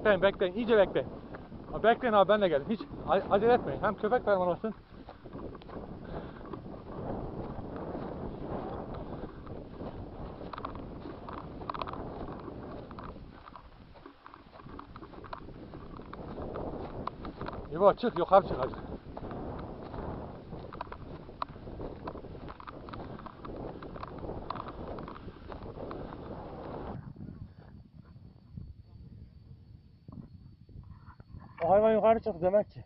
Bekleyin bekleyin iyice bekleyin. Bekleyin abi ben de geldim. Hiç acele etmeyin. Hem köpek kaybolmasın. İbo çık yukarı çık hadi. O hayvan yukarı çıktı demek ki.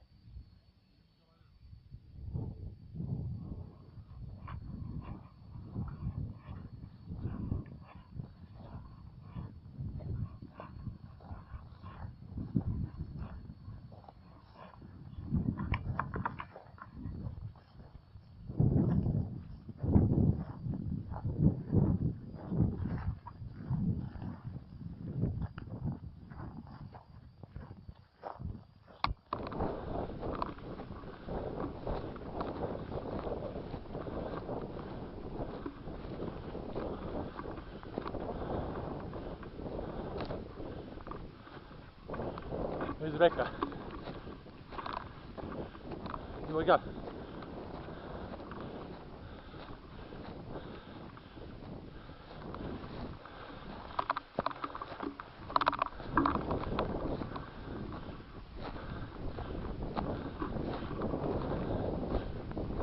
Bekle. İbo gel.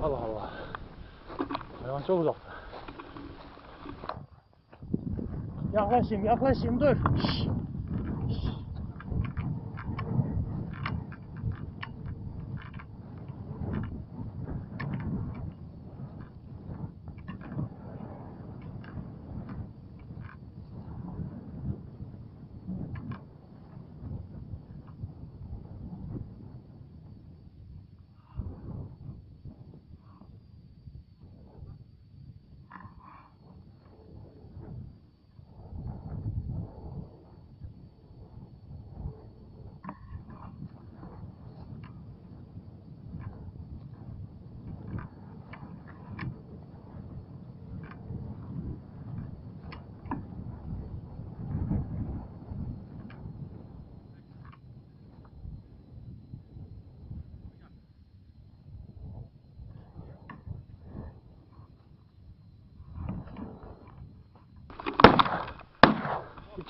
Allah Allah. Hayvan çok uzakta. Yaklaşayım yaklaşayım dur. Şşş.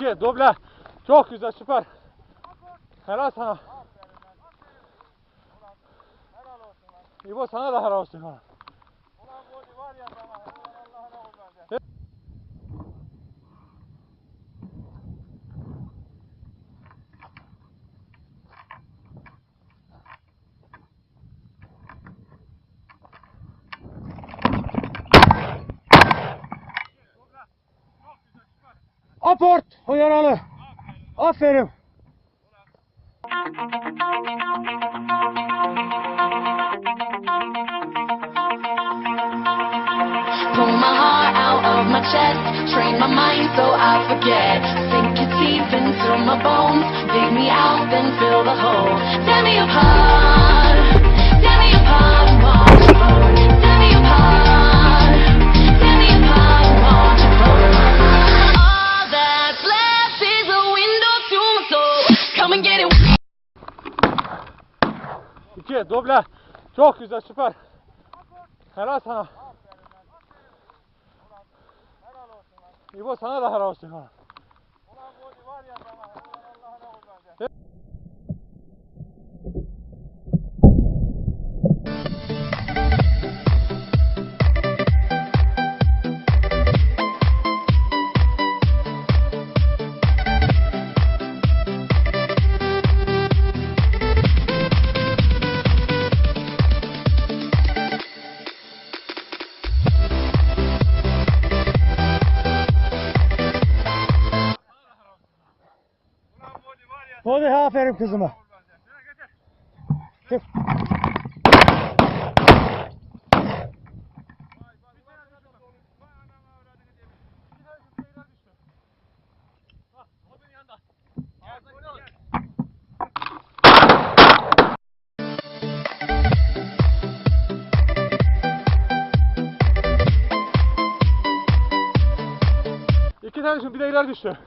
İki, doble. Çok güzel, süper. Helal sana. İbo sana da helal olsun. ha. Aport o yaralı. Aferin. Pull my heart out of my chest, train my mind so I forget. Sink your teeth into my bones, dig me out, then fill the hole. Tear me apart, doble. Çok güzel, süper. Helal sana. İbo sana da helal olsun. ha. Hadi aferin kızıma. Çık. İki tane düştü, bir de ileri düştü.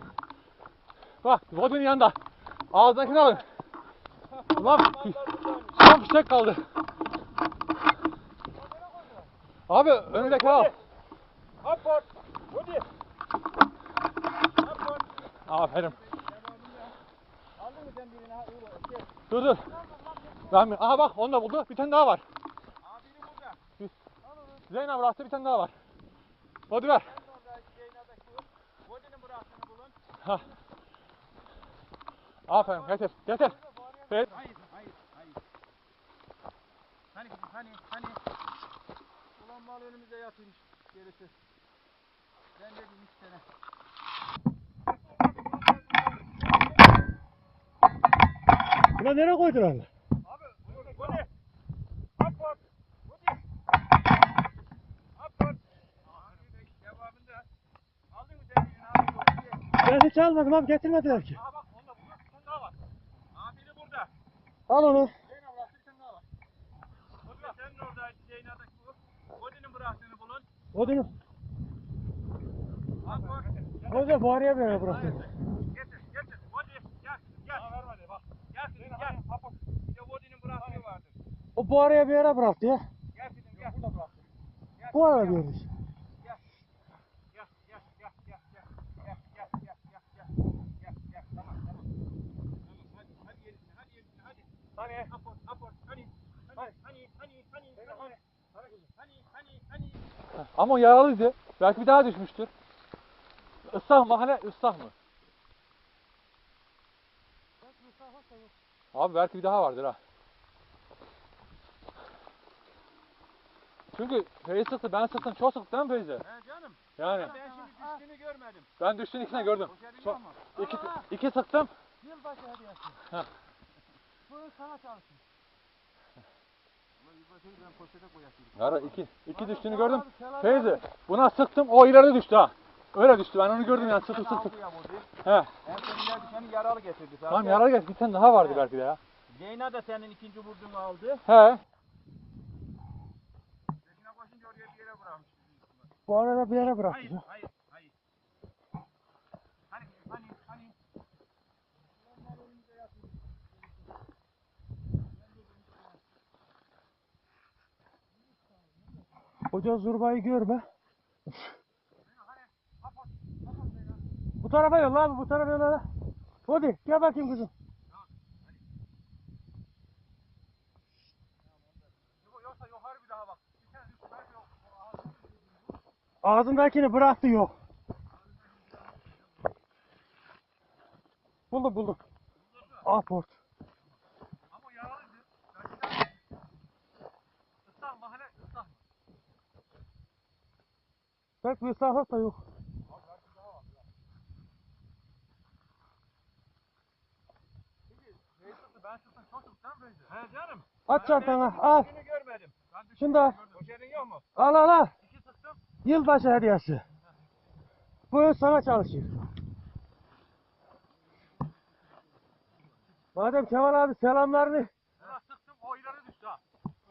Bak, Vodun yanında. Ağzındakini alın. Ulan son fişek kaldı. Abi önündeki al. Aport. Hadi. Aport. Aferin. Aldın mı sen birini? Dur dur. Ben bir, aha bak onu da buldu. Bir tane daha var. Zeynep bıraktı bir tane daha var. Hadi ver. Zeynep'deki. Vodinin burasını bulun. Ha. Aferin getir getir. Evet. Hayır, hayır, hayır. Hani hani, hani. Ulan mal önümüze yatıymış gerisi. Ben de bir üç tane. Ulan nereye koydun onu? Abi, bu ne? Aport. Bu ne? Aport. Cevabında. Aldın mı sen birini abi? Bu ne? Ben hiç almadım abi getirmediler ki. Aha bak onda burada bir tane daha var. Aha biri burada. Al onu. Zeynep bıraktı bir tane daha var. Burada senin oradaydı Zeynep'deki bu. Vodinin bıraktığını bulun. Odunu. Aport. O da bu araya bir yere bıraktım. Getir, getir. Vodi, gel, gel. Aa, vermedi, bak. Gel kızım, gel. Bir de Vodi'nin bıraktığı vardır. O bu araya bir yere bıraktı ya. Gel kızım, gel. Burada bırak. Gel, Bu araya gel, bir yere. Gel, gel, gel, gel, gel, gel. Gel, gel, gel, gel, gel. Gel, gel, tamam, tamam. Tamam, hadi, hadi yenisine, hadi yenisine, hadi. Hani? Aport, aport, hani. Hani, hani, hani, hani, hani. Hani, hani, hani, hani. Ama o yaralıydı. Belki bir daha düşmüştür. Islak mı hala ıslak mı? Abi belki bir daha vardır ha. Çünkü Feyzi sıktı, ben sıktım, çok sıktı değil mi Feyzi? He canım. Yani Ben şimdi düştüğünü görmedim. ben düştüğün ikisini gördüm. Çok, iki, iki sıktım. Yılbaşı hediyesi. Bu sana çalışsın. Yara iki, iki düştüğünü gördüm. Feyzi, buna sıktım, o ileri düştü ha. Öyle düştü, ben onu gördüm yani sıktım sıktım. He, En düşeni yaralı getirdi zaten. tamam yaralı geldi, bir tane daha vardı belki de ya. Zeyna da senin ikinci vurduğunu aldı. He, Peşine koşunca oraya bir yere bırakmış. Bu arada bir yere bıraktı. Hayır, hayır, hayır. Hani, hani, hani. Hoca zurbayı görme. bu tarafa yolla abi bu tarafa yolla. Hadi gel bakayım kızım. Ağzındakini bıraktı yok. Buldum buldum. Aport. Ama yaralıydı. Ben Islak mahalle ıslak. Sahaf da yok. He canım. At çantana al. Görmedim. Ben Şunu da al. Poşetin yok mu? Al al al. İki sıktım. Yılbaşı hediyesi. Bu sana çalışıyor. Madem Kemal abi selamlarını sıktım, o ileri düştü ha.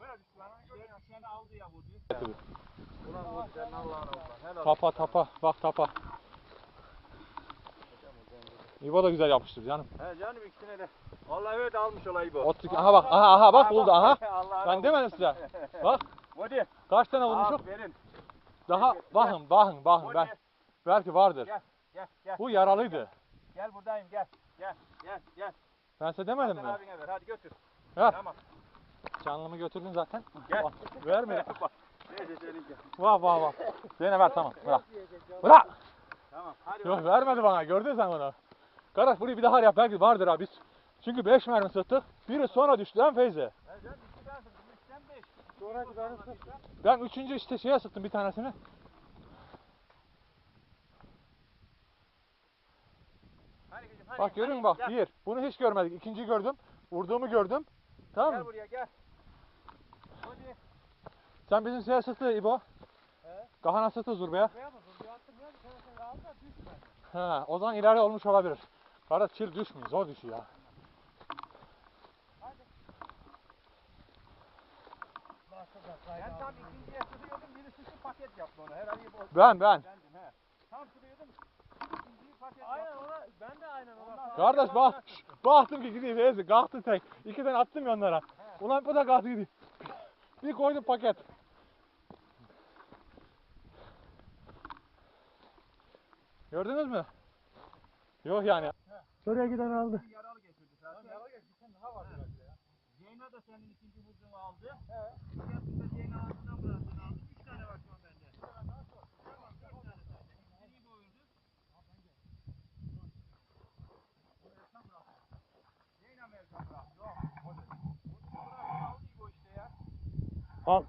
Öyle düştü. Ben onu gördüm. Düşeni aldı ya vurdu. Ulan tapa tapa, bak tapa. İbo da güzel yapmıştır canım. He canım ikisine de. Vallahi öyle almış olayı bu. Otur, aha bak, aha aha bak buldu aha. Ben demedim size. Bak Hadi. kaç tane bulmuşum. Aferin. Daha bakın bakın bakın ben. Belki vardır. Gel, gel, gel. Bu yaralıydı. Gel buradayım gel. Gel, gel, gel. Ben size demedim Hasan mi? abine ver. Hadi götür. Ver. Tamam. Canlımı götürdün zaten. Gel. Verme. Vah vah vah. Zeynep ver tamam. Bırak. Bırak. Tamam. Hadi Yok vermedi bana. Gördün sen onu. Kardeş burayı bir daha yap. Belki vardır abi. Çünkü 5 mermi sıktık. Biri sonra düştü lan iki ben üçüncü işte şeye sıktım bir tanesini. Bak musun bak. Gel. Bir. Bunu hiç görmedik. İkinciyi gördüm. Vurduğumu gördüm. Tamam Gel mı? buraya gel. Sen bizim şeye sıktı İbo. He. Kahana sıktı zurbaya. Mı? Bir attım ya. Bir da. Ha, o zaman ileride olmuş olabilir. Kardeş çil düşmüyor. Zor düşüyor ya. Ben tam ikinciye sıkıyordum. Birisi şu paket yaptı onu. Herhalde bu. Ben ben. Bendim he. Tam sıkıyordum. İkinciyi paket Aynen ona ben de aynen ona. Kardeş bak baktım ki gideyim Feyzi kalktı tek. İki tane attım ya onlara. Ulan bu da kalktı gidiyor. Bir koydum paket. Gördünüz mü? Yok yani. Oraya giden aldı. yaralı getirdi zaten. Yaralı getirdi. Sen daha var ya. Zeyna da senin ikinci vurduğunu aldı. He. Fiyatında Zeyna ağzından bıraktın aldı. Üç tane var şu an bende. Tamam dört tane zaten. İkisini doyurdu. Zeyna mevcut bıraktı. Yok. Vurduğunu bıraktı aldı bu işte ya. Al.